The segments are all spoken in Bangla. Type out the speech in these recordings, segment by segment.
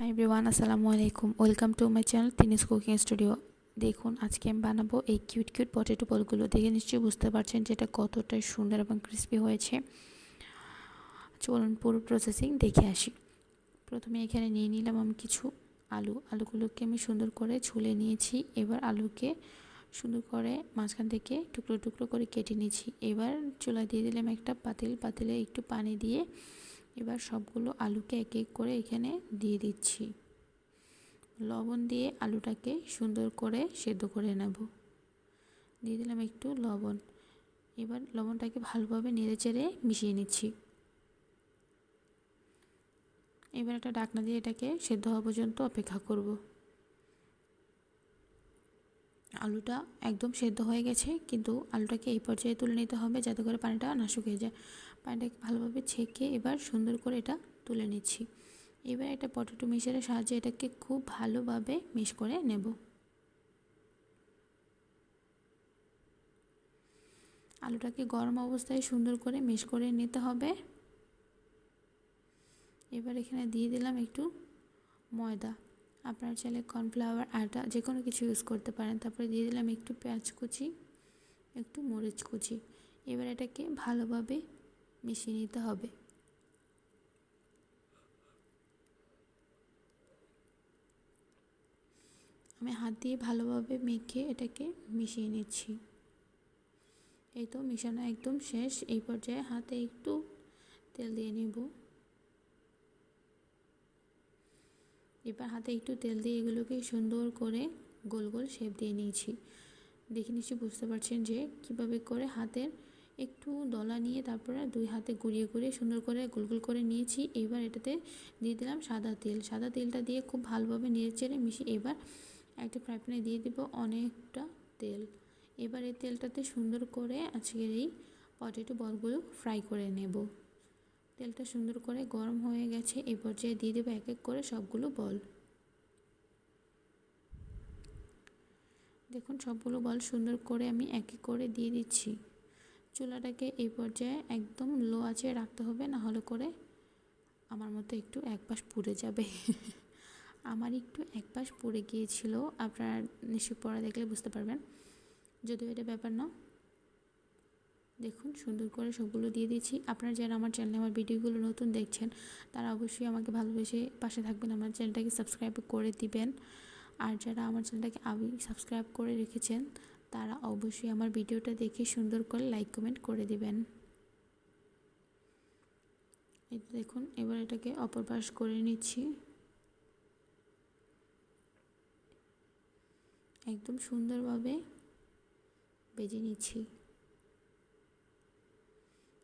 হাই এভরিওয়ান আসসালামু আলাইকুম ওয়েলকাম টু মাই চ্যানেল তিনিস কুকিং স্টুডিও দেখুন, আজকে আমি বানাবো এই কিউট কিউট পটেটো বলগুলো দেখে নিশ্চয়ই বুঝতে পারছেন যেটা কতটা সুন্দর এবং ক্রিস্পি হয়েছে। চলুন পুরো প্রসেসিং দেখে আসি। প্রথমে এখানে নিয়ে নিলাম আমি কিছু আলু। আলুগুলোকে আমি সুন্দর করে ছুলে নিয়েছি। এবার আলুকে সুন্দর করে মাঝখান থেকে টুকরো টুকরো করে কেটে নিয়েছি। এবার চুলা দিয়ে দিলাম একটা পাতিল। পাতিলে একটু পানি দিয়ে এবার সবগুলো আলুকে এক এক করে এখানে দিয়ে দিচ্ছি। লবণ দিয়ে আলুটাকে সুন্দর করে সেদ্ধ করে নেব। দিয়ে দিলাম একটু লবণ। এবার লবণটাকে ভালোভাবে নেড়ে চেড়ে মিশিয়ে নিচ্ছি। এবার একটা ডাকনা দিয়ে এটাকে সেদ্ধ হওয়া পর্যন্ত অপেক্ষা করব। আলুটা একদম সেদ্ধ হয়ে গেছে, কিন্তু আলুটাকে এই পর্যায়ে তুলে নিতে হবে যাতে করে পানিটা না শুকিয়ে যায়। পানিটাকে ভালোভাবে ছেঁকে এবার সুন্দর করে এটা তুলে নিচ্ছি। এবার একটা পটেটো মিক্সারের সাহায্যে এটাকে খুব ভালোভাবে মিশ করে নেব। আলুটাকে গরম অবস্থায় সুন্দর করে মিশ করে নিতে হবে। এবার এখানে দিয়ে দিলাম একটু ময়দা। আপনার চাইলে কর্নফ্লাওয়ার, আটা যে কোনো কিছু ইউজ করতে পারেন। তারপরে দিয়ে দিলাম একটু পেঁয়াজ কুচি, একটু মরিচ কুচি। এবার এটাকে ভালোভাবে মিশিয়ে নিতে হবে। আমি হাত দিয়ে ভালোভাবে মেখে এটাকে মিশিয়ে নিচ্ছি। এই তো মিশানো একদম শেষ। এই পর্যায়ে হাতে একটু তেল দিয়ে নেব। এবার হাতে একটু তেল দিয়ে এগুলোকে সুন্দর করে গোল গোল শেপ দিয়ে নিয়েছি। দেখে নিশ্চয়ই বুঝতে পারছেন যে কীভাবে করে হাতের একটু দলা নিয়ে তারপরে দুই হাতে গুড়িয়ে গুড়িয়ে সুন্দর করে গোল গোল করে নিয়েছি। এবার এটাতে দিয়ে দিলাম সাদা তেল। সাদা তেলটা দিয়ে খুব ভালোভাবে নেড়ে চেড়ে মিশিয়ে এবার একটা ফ্রাই প্যানে দিয়ে দিব অনেকটা তেল। এবার এই তেলটাতে সুন্দর করে আজকের এই পটেটো বলগুলো ফ্রাই করে নেব। তেলটা সুন্দর করে গরম হয়ে গেছে। এই পর্যায়ে দিয়ে দেবো এক এক করে সবগুলো বল। দেখুন সবগুলো বল সুন্দর করে আমি এক এক করে দিয়ে দিচ্ছি। চুলাটাকে এই পর্যায়ে একদম লো আছে রাখতে হবে না হলে করে আমার মতো একটু এক পাশ পুড়ে যাবে। আমার একটু এক পাশ পুড়ে গিয়েছিল, আপনারা নিশ্চয় পড়া দেখলে বুঝতে পারবেন। যদিও এটা ব্যাপার না। দেখুন, সুন্দর করে সবগুলো দিয়ে দিচ্ছি আপনারা যারা আমার চ্যানেলে আমার ভিডিওগুলো নতুন দেখছেন, তারা অবশ্যই আমাকে ভালোবেসে পাশে থাকবেন, আমার চ্যানেলটাকে সাবস্ক্রাইব করে দিবেন। আর যারা আমার চ্যানেলটাকে আগে সাবস্ক্রাইব করে রেখেছেন তারা অবশ্যই আমার ভিডিওটা দেখে সুন্দর করে লাইক কমেন্ট করে দিবেন। এই দেখুন, এবার এটাকে অপর পাশ করে নিচ্ছি। একদম সুন্দরভাবে বেজে নিচ্ছি।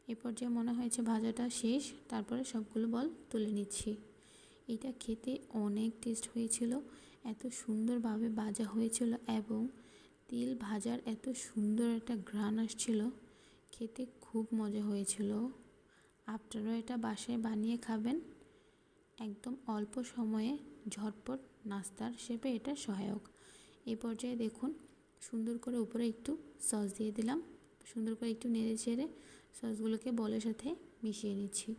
এ পর্যায়ে মনে হয়েছে ভাজাটা শেষ, তারপরে সবগুলো বল তুলে নিচ্ছি। এটা খেতে অনেক টেস্ট হয়েছিল, এত সুন্দরভাবে ভাজা হয়েছিল এবং তিল ভাজার এত সুন্দর একটা ঘ্রাণ আসছিল, খেতে খুব মজা হয়েছিল। আপনারাও এটা বাসায় বানিয়ে খাবেন। একদম অল্প সময়ে ঝটপট নাস্তার শেপে এটা সহায়ক। এই পর্যায়ে দেখুন, সুন্দর করে উপরে একটু সস দিয়ে দিলাম। সুন্দর করে একটু নেড়ে চেড়ে সসগুলোকে বলের সাথে মিশিয়ে নিচ্ছি।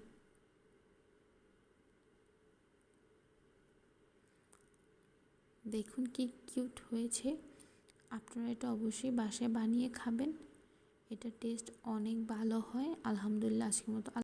দেখুন কি কিউট হয়েছে। আপনারা এটা অবশ্যই বাসায় বানিয়ে খাবেন। এটা টেস্ট অনেক ভালো হয়। আলহামদুলিল্লাহ আজকের মতো